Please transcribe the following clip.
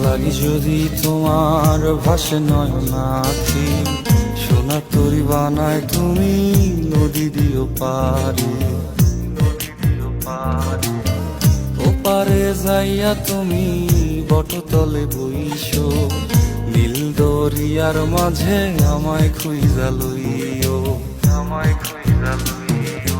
যদি তোমার ভাসে নয় নাকি সোনা তরি বানায় তুমি নদী দিও পারি ওপারে যাইয়া তুমি বটতলে বইছো নীল দরিয়ার মাঝে আমায় খুইজা লইও, আমায় খুইজা লইও।